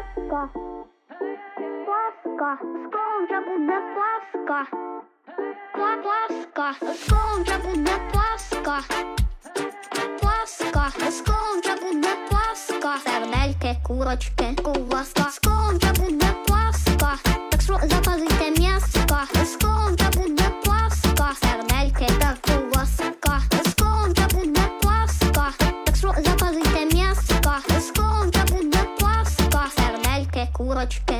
Паска. Паска. Скоро вже буде Паска. Паска. Скоро вже буде Паска. Паска. Скоро вже буде Паска. Сердельки, курочки, куваска. Скоро вже буде Паска. Так що запалите Сердельки,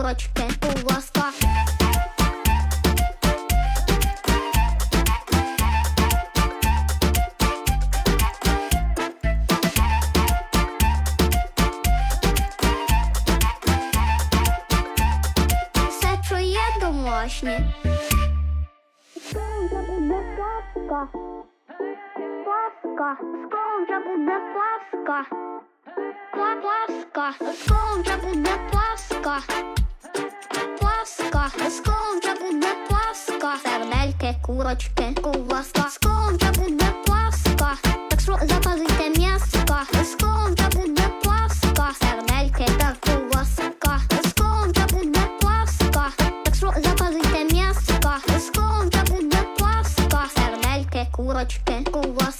Курочки, куваска. Все, що є домашнє. Скоро буде Паска. Паска. Скоро вже буде Паска. Паска. Скоро вже буде Паска. Паска. Скоро буде Паска. Сердельки, курочки, куваска. Скоро буде Паска. Так що запалите м'яска. Скоро буде Паска. Сердельки та куваска. Скоро буде Паска. Так що запалите м'яска. Скоро буде Паска. Сердельки, курочки, куваска.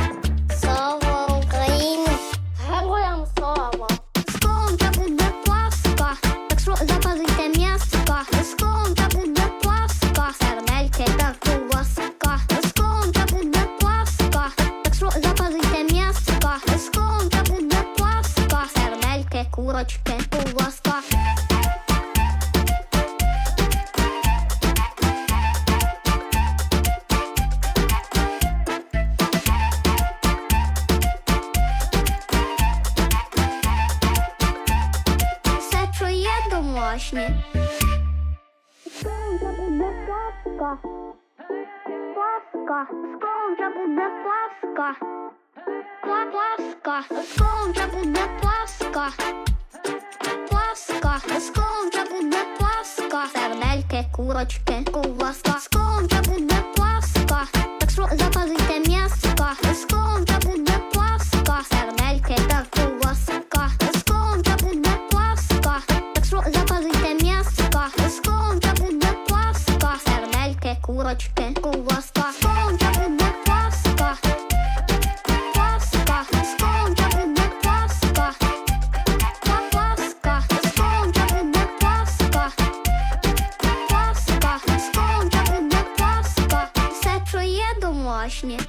Сердельки, курочки, куваска. Все, що є домашнє. Скоро буде Паска. Паска. Скоро буде Паска. Пла Паска. Скоро. Скоро буде Паска. Сердельки, курочки, куваска. Скоро буде Паска. Так що запалите м'яска. Скоро буде Паска. Сердельки та куваска. Скоро буде Паска. Так що запалите м'яска. Скоро буде Паска. Сердельки, курочки, куваска. Домашнє.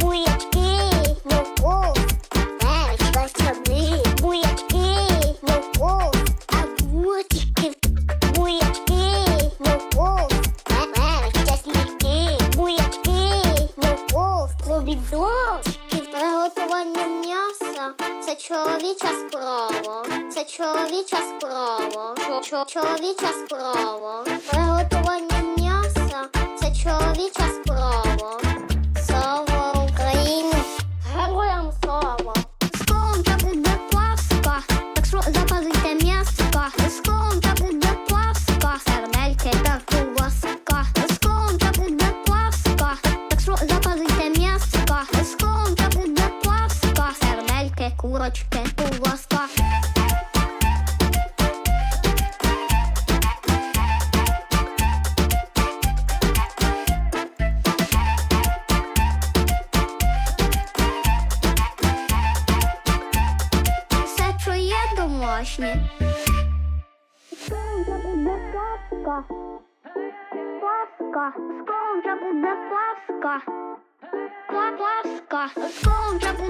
Буячки, перець, васаби, буячки, морков, огурчики, буячки, морков, перець, чесники, буячки, морков, Помідорчики. Приготування м'яса це чоловіча справа. Це чоловіча справа. Чо- чо- Чоловіча справа. Приготування м'яса це чоловіча справа. Сердельки, курочки, ковбаска. Все, що є домашнє. Скоренько буде Пасха. Пасха. Скоренько буде Пасха. Пла- Пасха. Скоренько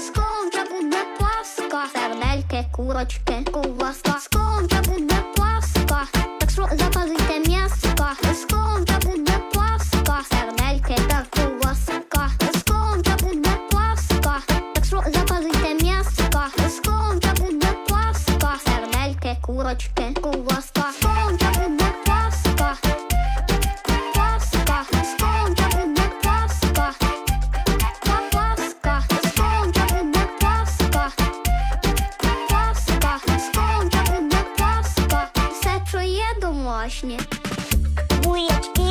Скоренько буде Пасха. Сердельки, курочки, ковбаска. Скоренько буде Пасха. Так що запалите м'яска. Скоренько буде Пасха. Сердельки та ковбаска. Скоренько буде Пасха. Так що запалите м'яска. Скоренько буде Пасха. Сердельки, курочки, ковбаска. Скоренько буде Пасха. Домашнє. Буячки,